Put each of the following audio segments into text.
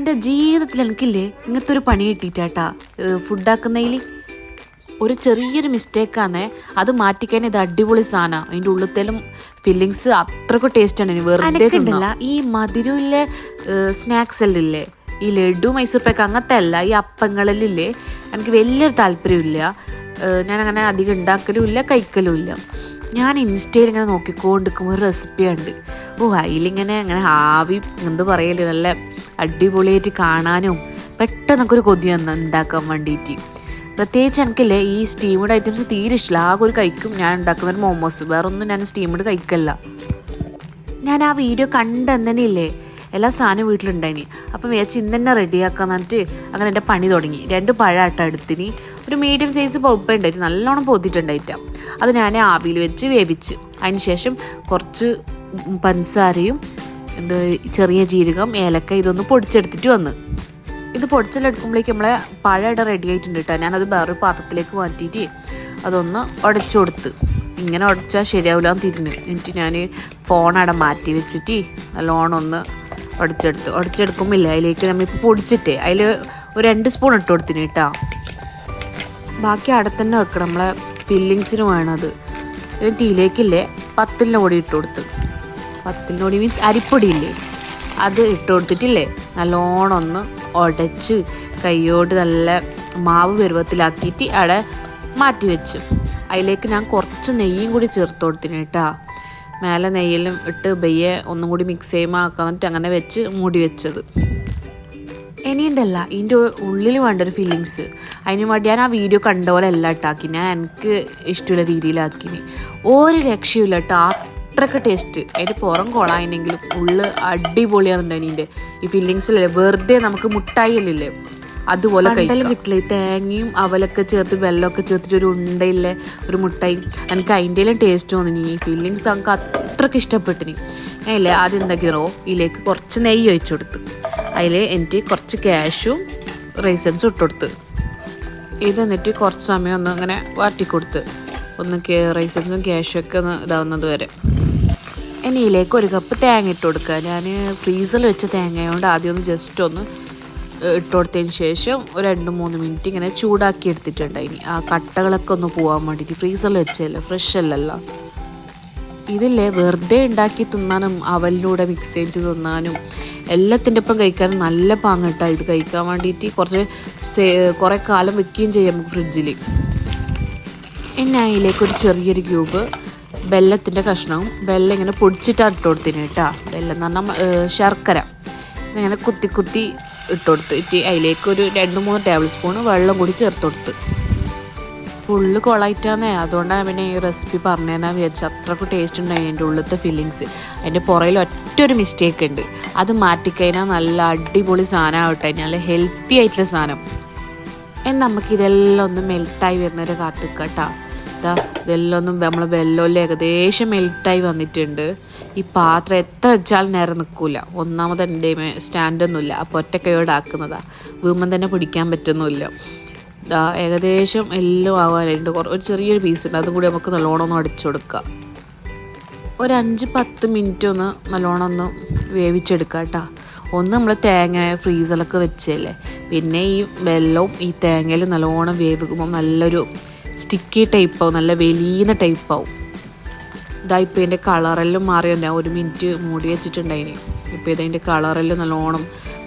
എന്റെ ജീവിതത്തിൽ എനിക്കില്ലേ ഇങ്ങനത്തെ ഒരു പണി കിട്ടിയിട്ടാട്ടാ. ഫുഡാക്കുന്നതിൽ ഒരു ചെറിയൊരു മിസ്റ്റേക്കാന്നേ അത് മാറ്റിക്കാൻ ഇത് അടിപൊളി സാധനമാണ് അതിന്റെ ഉള്ളിലത്തേലും ഫില്ലിങ്സ് അത്രയ്ക്ക് ടേസ്റ്റാണ് ഇനി വെറുതെ ഉണ്ടല്ല ഈ മധുരമില്ലേ സ്നാക്സ് എല്ലാം ഇല്ലേ ഈ ലഡു മൈസൂർ പാക്ക് അങ്ങനത്തെ അല്ല ഈ അപ്പങ്ങളിലില്ലേ എനിക്ക് വലിയൊരു താല്പര്യമില്ല ഞാനങ്ങനെ അധികം ഉണ്ടാക്കലും ഇല്ല കഴിക്കലും ഇല്ല ഞാൻ ഇൻസ്റ്റയിൽ ഇങ്ങനെ നോക്കിക്കൊണ്ടിരിക്കുമ്പോൾ ഒരു റെസിപ്പി ഉണ്ട് ഓ അതിലിങ്ങനെ അങ്ങനെ ആവി എന്ത് പറയൽ നല്ല അടിപൊളിയായിട്ട് കാണാനും പെട്ടെന്ന് ഒരു കൊതി വന്ന ഉണ്ടാക്കാൻ വേണ്ടിയിട്ട് പ്രത്യേകിച്ച് എനിക്കല്ലേ ഈ സ്റ്റീമഡ് ഐറ്റംസ് തീരെ ഇഷ്ടമില്ല ആകെ ഒരു കഴിക്കും ഞാൻ ഉണ്ടാക്കുന്ന ഒരു മോമോസ് വേറൊന്നും ഞാൻ സ്റ്റീമഡ് കഴിക്കല്ല. ഞാൻ ആ വീഡിയോ കണ്ടെന്നെ ഇല്ലേ എല്ലാ സാധനവും വീട്ടിലുണ്ടായിനി. അപ്പം വിചാരിച്ച് ഇന്ന് തന്നെ റെഡിയാക്കാന്ന് പറഞ്ഞിട്ട് അങ്ങനെ എന്റെ പണി തുടങ്ങി. രണ്ട് പഴാട്ട എടുത്തിന്. ഒരു മീഡിയം സൈസ് പൊപ്പ ഉണ്ടായിട്ട് നല്ലോണം പൊതിട്ടുണ്ടായിട്ടാ അത് ഞാൻ ആവിയിൽ വെച്ച് വേവിച്ച്. അതിന് ശേഷം കുറച്ച് പഞ്ചസാരയും എന്ത് ചെറിയ ജീരകം ഏലക്ക ഇതൊന്ന് പൊടിച്ചെടുത്തിട്ട് വന്ന്. ഇത് പൊടിച്ചെടുക്കുമ്പോഴേക്ക് നമ്മളെ പഴയുടെ റെഡി ആയിട്ടുണ്ട് കേട്ടോ. ഞാനത് വേറൊരു പാത്രത്തിലേക്ക് മാറ്റിയിട്ട് അതൊന്ന് ഉടച്ചു കൊടുത്ത്. ഇങ്ങനെ ഉടച്ചാൽ ശരിയാവില്ല എന്ന് തിരിഞ്ഞു. എന്നിട്ട് ഞാൻ ഫോൺ അവിടെ മാറ്റി വെച്ചിട്ട് നല്ലോണം ഒന്ന് ഉടച്ചെടുത്ത്. ഉടച്ചെടുക്കുമ്പോൾ അതിലേക്ക് നമ്മളിപ്പോൾ പൊടിച്ചിട്ടേ അതിൽ ഒരു രണ്ട് സ്പൂൺ ഇട്ട് കൊടുത്തിന് കേട്ടോ. ബാക്കി അവിടെ തന്നെ വെക്കണം. നമ്മളെ ഫില്ലിങ്സിന് വേണത്. എന്നിട്ട് ഇതിലേക്കില്ലേ പത്തിലിന്റെ പൊടി ഇട്ട് കൊടുത്ത്. പത്തിലിന്റെ മീൻസ് മീൻസ് അരിപ്പൊടിയില്ലേ? അത് ഇട്ട് കൊടുത്തിട്ടില്ലേ? നല്ലോണം ഒന്ന് ഉടച്ച് കൈയോട് നല്ല മാവ് പരുവത്തിലാക്കിയിട്ട് അവിടെ മാറ്റി വെച്ചു. അതിലേക്ക് ഞാൻ കുറച്ച് നെയ്യും കൂടി ചേർത്ത് കൊടുത്തിന് കേട്ടാ. മേലെ നെയ്യിലും ഇട്ട് ബയ്യെ ഒന്നും കൂടി മിക്സ് ചെയ്യുമ്പോൾ ആക്കാന്നിട്ട് അങ്ങനെ വെച്ച് മൂടി വെച്ചത്. ഇനിയുണ്ടല്ല ഇതിന്റെ ഉള്ളിൽ വേണ്ട ഒരു ഫീലിങ്സ് അതിന് വേണ്ടി ഞാൻ ആ വീഡിയോ കണ്ട പോലെ എല്ലാം ഇട്ടാക്കി ഞാൻ എനിക്ക് ഇഷ്ടമുള്ള രീതിയിലാക്കിന്. ഒരു രക്ഷയില്ല കേട്ടോ. അത്രയ്ക്ക് ടേസ്റ്റ് അതിന്റെ പുറം കൊളായിനെങ്കിലും ഉള്ളു അടിപൊളിയാണെന്നുണ്ട് അതിന്റെ ഈ ഫില്ലിങ്സിലല്ലേ വെറുതെ നമുക്ക് മുട്ടായില്ലേ അതുപോലെ കണ്ടലും കിട്ടില്ല ഈ തേങ്ങയും അവലൊക്കെ ചേർത്ത് വെള്ളമൊക്കെ ചേർത്തിട്ട് ഒരു ഉണ്ടയില്ലേ ഒരു മുട്ടായി. എനിക്ക് അതിന്റെയും ടേസ്റ്റ് തോന്നി ഈ ഫില്ലിങ്സ് നമുക്ക് അത്രയ്ക്ക് ഇഷ്ടപ്പെട്ടിനി. അല്ലേ ആദ്യം എന്താക്കിയോ ഇതിലേക്ക് കുറച്ച് നെയ്യ് ഒഴിച്ചു കൊടുത്ത്. അതിൽ എനിക്ക് കുറച്ച് ക്യാഷും റൈസൻസും ഇട്ടുകൊടുത്ത് ഇത് എന്നിട്ട് കുറച്ച് സമയം ഒന്ന് അങ്ങനെ വാട്ടിക്കൊടുത്ത് ഒന്ന് റൈസൻസും ക്യാഷൊക്കെ ഒന്ന് ഇതാവുന്നത് വരെ. ഇനി ഇതിലേക്ക് ഒരു കപ്പ് തേങ്ങ ഇട്ട് കൊടുക്കുക. ഞാൻ ഫ്രീസറിൽ വെച്ച തേങ്ങയോണ്ട് ആദ്യം ഒന്ന് ജസ്റ്റ് ഒന്ന് ഇട്ട് കൊടുത്തതിന് ശേഷം ഒരു രണ്ട് മൂന്ന് മിനിറ്റ് ഇങ്ങനെ ചൂടാക്കി എടുത്തിട്ടുണ്ട് ഇനി. ആ കട്ടകളൊക്കെ ഒന്ന് പോകാൻ വേണ്ടിയിട്ട് ഫ്രീസറിൽ വെച്ചല്ലേ ഫ്രഷ് അല്ലല്ലോ. ഇതില്ലേ വെറുതെ ഉണ്ടാക്കി തിന്നാനും അവലിലൂടെ മിക്സ് ചെയ്തിട്ട് തിന്നാനും എല്ലാത്തിന്റെ ഒപ്പം കഴിക്കാനും നല്ല പാങ്ങട്ടാണ് ഇത് കഴിക്കാൻ വേണ്ടിയിട്ട് കുറച്ച് കുറേ കാലം വെക്കുകയും ചെയ്യാം നമുക്ക് ഫ്രിഡ്ജിൽ ഇനി അതിലേക്ക് ഒരു ചെറിയൊരു ക്യൂബ് വെല്ലത്തിന്റെ കഷ്ണവും വെല്ലം ഇങ്ങനെ പൊടിച്ചിട്ടാണ് ഇട്ട് കൊടുത്തിന് കേട്ടോ. വെല്ലം എന്ന് പറഞ്ഞാൽ ശർക്കര. ഇങ്ങനെ കുത്തി കുത്തി ഇട്ട് കൊടുത്ത് ഇട്ട് അതിലേക്ക് ഒരു രണ്ട് മൂന്ന് ടേബിൾ സ്പൂൺ വെള്ളം കൂടി ചേർത്ത് കൊടുത്ത്. ഫുള്ള് കൊളായിട്ടാന്നേ. അതുകൊണ്ടാണ് പിന്നെ ഈ റെസിപ്പി പറഞ്ഞു തരാൻ വിചാരിച്ചത്. അത്രയ്ക്ക് ടേസ്റ്റ് ഉണ്ടായി അതിന്റെ ഉള്ളിലത്തെ ഫീലിങ്സ് അതിന്റെ പുറയിൽ ഒറ്റ ഒരു മിസ്റ്റേക്ക് ഉണ്ട്. അത് മാറ്റിക്കഴിഞ്ഞാൽ നല്ല അടിപൊളി സാധനമാവട്ടെ നല്ല ഹെൽത്തി ആയിട്ടുള്ള സാധനം. എന്നാൽ നമുക്ക് ഇതെല്ലാം ഒന്ന് മെൽട്ടായി വരുന്നവരെ കാത്തിക്കുക കേട്ടോ ഇതാ ഇതെല്ലാം ഒന്നും നമ്മൾ വെല്ലം ഏകദേശം മെൽട്ടായി വന്നിട്ടുണ്ട്. ഈ പാത്രം എത്ര വെച്ചാൽ നേരെ നിൽക്കില്ല ഒന്നാമത് എന്റെ സ്റ്റാൻഡൊന്നുമില്ല. അപ്പോൾ ഒറ്റക്കൈയോട് ആക്കുന്നതാ വീമ്പം തന്നെ പിടിക്കാൻ പറ്റുന്നുമില്ല. ദാ ഏകദേശം എല്ലാം ആവാനായിട്ട് കുറേ ഒരു ചെറിയൊരു പീസ് ഉണ്ട്. അതും കൂടി നമുക്ക് നല്ലോണം ഒന്ന് അടിച്ചു കൊടുക്കാം. ഒരു അഞ്ച് പത്ത് മിനിറ്റ് ഒന്ന് നല്ലോണം ഒന്ന് വേവിച്ചെടുക്കുക കേട്ടോ. ഒന്ന് നമ്മൾ തേങ്ങ ഫ്രീസറിലൊക്കെ വെച്ചല്ലേ. പിന്നെ ഈ വെള്ളവും ഈ തേങ്ങയിൽ നല്ലോണം വേവിക്കുമ്പോൾ നല്ലൊരു സ്റ്റിക്കി ടൈപ്പാവും നല്ല വലിയ ടൈപ്പാവും ഇതാ ഇപ്പോൾ ഇതിന്റെ കളറെല്ലാം മാറി ഞാൻ ഒരു മിനിറ്റ് മൂടി വെച്ചിട്ടുണ്ടായിന്. ഇപ്പോൾ ഇതിന്റെ കളറെല്ലാം നല്ലോണം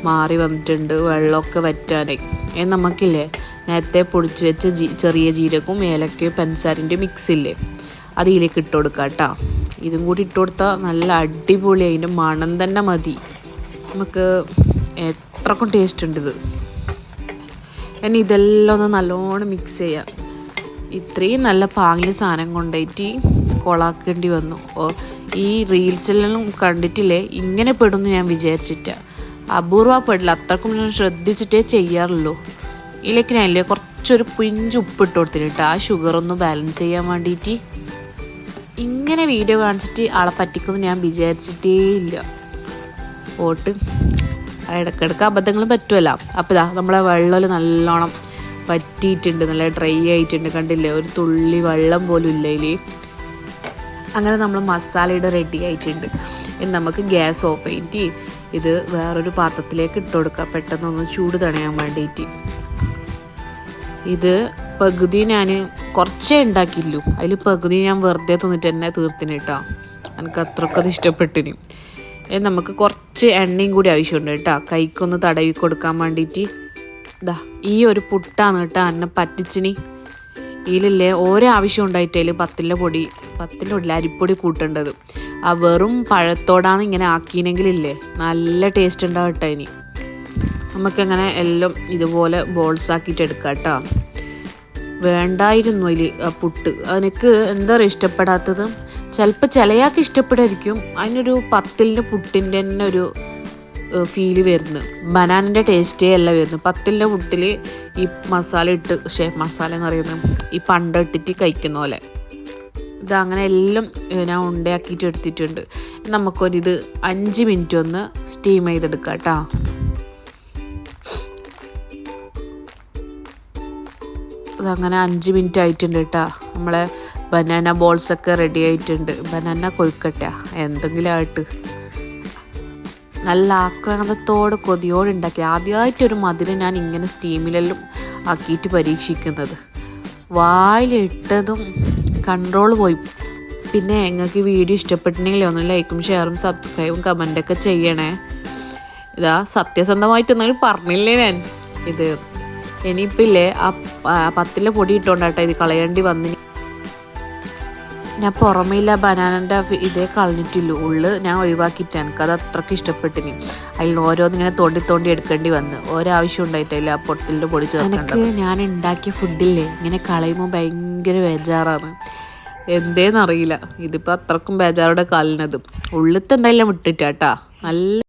മാറി വന്നിട്ടുണ്ട് വെള്ളമൊക്കെ വറ്റാനായി. ഏ നമുക്കില്ലേ നേരത്തെ പൊടിച്ച് വെച്ച ജീ ചെറിയ ജീരകവും ഏലക്കയും പെൻസാരിന്റെ മിക്സ് ഇല്ലേ അത് ഇതിലേക്ക് ഇട്ട് കൊടുക്കാം കേട്ടോ ഇതും കൂടി ഇട്ട് കൊടുത്താൽ നല്ല അടിപൊളി അതിന്റെ മണം തന്നെ മതി. നമുക്ക് എത്രക്കും ടേസ്റ്റ് ഉണ്ട് ഇത്. ഇനി ഇതെല്ലാം ഒന്ന് നല്ലോണം മിക്സ് ചെയ്യാം. ഇത്രയും നല്ല പാങ്ങിയ സാധനം കൊണ്ടേറ്റി കൊളാക്കേണ്ടി വന്നു. ഈ റീൽസിലെല്ലാം കണ്ടിട്ടില്ലേ? ഇങ്ങനെ പെടുമെന്ന് ഞാൻ വിചാരിച്ചിട്ട. അപൂർവപ്പെടില്ല അത്രക്കും ഞാൻ ശ്രദ്ധിച്ചിട്ടേ ചെയ്യാറുള്ളൂ. ഇതിലേക്ക് ഞാനില്ലേ കുറച്ചൊരു പിഞ്ച് ഉപ്പിട്ട് കൊടുത്തിട്ട് ആ ഷുഗർ ഒന്ന് ബാലൻസ് ചെയ്യാൻ വേണ്ടിയിട്ട് ഇങ്ങനെ വീഡിയോ കാണിച്ചിട്ട് ആളെ പറ്റിക്കുമെന്ന് ഞാൻ വിചാരിച്ചിട്ടേ ഇല്ല. പോട്ട്. ഇടയ്ക്കിടയ്ക്ക് അബദ്ധങ്ങൾ പറ്റുമല്ലോ. അപ്പോൾ ഇതാ നമ്മളെ വെള്ളം നല്ലോണം പറ്റിയിട്ടുണ്ട് നല്ല ഡ്രൈ ആയിട്ടുണ്ട്. കണ്ടില്ലേ? ഒരു തുള്ളി വെള്ളം പോലും ഇല്ല അങ്ങനെ നമ്മൾ മസാലയുടെ റെഡി ആയിട്ടുണ്ട്. ഇനി നമുക്ക് ഗ്യാസ് ഓഫ് ചെയ്തിട്ട് ഇത് വേറൊരു പാത്രത്തിലേക്ക് ഇട്ട് കൊടുക്കുക പെട്ടെന്നൊന്ന് ചൂട് തണയാൻ വേണ്ടിയിട്ട് ഇത് പകുതി ഞാൻ കുറച്ചേ ഉണ്ടാക്കിയില്ലു അതിൽ പകുതി ഞാൻ വെറുതെ തിന്നിട്ട് തന്നെ തീർത്തിന് കേട്ടോ എനിക്ക് അത് ഇഷ്ടപ്പെട്ടിന്. നമുക്ക് കുറച്ച് എണ്ണയും കൂടി ആവശ്യമുണ്ട് കേട്ടോ കൈക്കൊന്ന് തടവി കൊടുക്കാൻ വേണ്ടിയിട്ട് ഇതാ ഈ ഒരു പുട്ടാണ് കേട്ടോ അന്നെ പറ്റിച്ചിനി. ഇതിലല്ലേ ഓരോ ആവശ്യം ഉണ്ടായിട്ടേൽ പത്തിലെ പൊടി പത്തിലെ പൊടിയിൽ അരിപ്പൊടി കൂട്ടേണ്ടത്. ആ വെറും പഴത്തോടാണ് ഇങ്ങനെ ആക്കിയിനെങ്കിലില്ലേ നല്ല ടേസ്റ്റ് ഉണ്ടാവും കേട്ടോ ഇനി. നമുക്കങ്ങനെ എല്ലാം ഇതുപോലെ ബോൾസ് ആക്കിയിട്ട് എടുക്കാം കേട്ടോ. വേണ്ടായിരുന്നു അതിൽ പുട്ട്. എനിക്ക് എന്താ പറയുക ഇഷ്ടപ്പെടാത്തത്? ചിലപ്പോൾ ചിലയാൾക്ക് ഇഷ്ടപ്പെടായിരിക്കും. അതിനൊരു പത്തിലിന്റെ പുട്ടിന്റെ തന്നെ ഒരു ഫീൽ വരുന്നു. ബനാനിന്റെ ടേസ്റ്റേ അല്ല വരുന്നു. പത്തിലിന്റെ പുട്ടിൽ ഈ മസാല ഇട്ട് പക്ഷേ മസാല എന്ന് പറയുന്നത് ഈ പണ്ട് ഇട്ടിട്ട് കഴിക്കുന്ന പോലെ. ഇത് അങ്ങനെ എല്ലാം ഞാൻ ഉണ്ടയാക്കിയിട്ട് എടുത്തിട്ടുണ്ട്. നമുക്കൊരിത് അഞ്ച് മിനിറ്റ് ഒന്ന് സ്റ്റീം ചെയ്തെടുക്കാം കേട്ടോ. അതങ്ങനെ അഞ്ച് മിനിറ്റ് ആയിട്ടുണ്ട് കേട്ടോ. നമ്മളെ ബനാന ബോൾസൊക്കെ റെഡി ആയിട്ടുണ്ട്. ബനാന കൊഴുക്കട്ട. എന്തെങ്കിലും ആയിട്ട് നല്ല ആക്രാന്തത്തോടെ കൊതിയോടെ ഉണ്ടാക്കി. ആദ്യമായിട്ടൊരു മധുരം ഞാൻ ഇങ്ങനെ സ്റ്റീമിലെല്ലാം ആക്കിയിട്ട് പരീക്ഷിക്കുന്നത്. വായിലിട്ടതും കൺട്രോൾ പോയി. പിന്നെ നിങ്ങൾക്ക് വീഡിയോ ഇഷ്ടപ്പെട്ടിട്ടുണ്ടെങ്കിൽ ഒന്ന് ലൈക്കും ഷെയറും സബ്സ്ക്രൈബും കമന്റൊക്കെ ചെയ്യണേ. ഇതാ സത്യസന്ധമായിട്ടൊന്നും പറഞ്ഞില്ലേ ഞാൻ? ഇത് ഇനിയിപ്പോൾ ഇല്ലേ ആ പത്തിലെ പൊടി ഇട്ടുകൊണ്ടാട്ടെ ഇത് കളയേണ്ടി വന്നിനി ഞാൻ പുറമേയില്ല ബനാനന്റെ ഇതേ കളഞ്ഞിട്ടില്ല. ഉള്ളു ഞാൻ ഒഴിവാക്കിയിട്ട് എനിക്കത് അത്രയ്ക്ക് ഇഷ്ടപ്പെട്ടിനി. അതിൽ ഓരോന്നിങ്ങനെ തോണ്ടി തോണ്ടി എടുക്കേണ്ടി വന്ന്. ഒരാവശ്യം ഉണ്ടായിട്ടില്ല ആ പൊട്ടലിന്റെ പൊടി ചേർത്ത് എനിക്ക് ഞാൻ ഉണ്ടാക്കിയ ഫുഡില്ലേ? ഇങ്ങനെ കളയുമ്പോൾ ഭയങ്കര ബേജാറാണ്. എന്തേന്നറിയില്ല. ഇതിപ്പോൾ അത്രക്കും ബേജാറോടെ കാലിനത് ഉള്ളിത്തെ എന്തായാലും വിട്ടിട്ടാട്ടാ നല്ല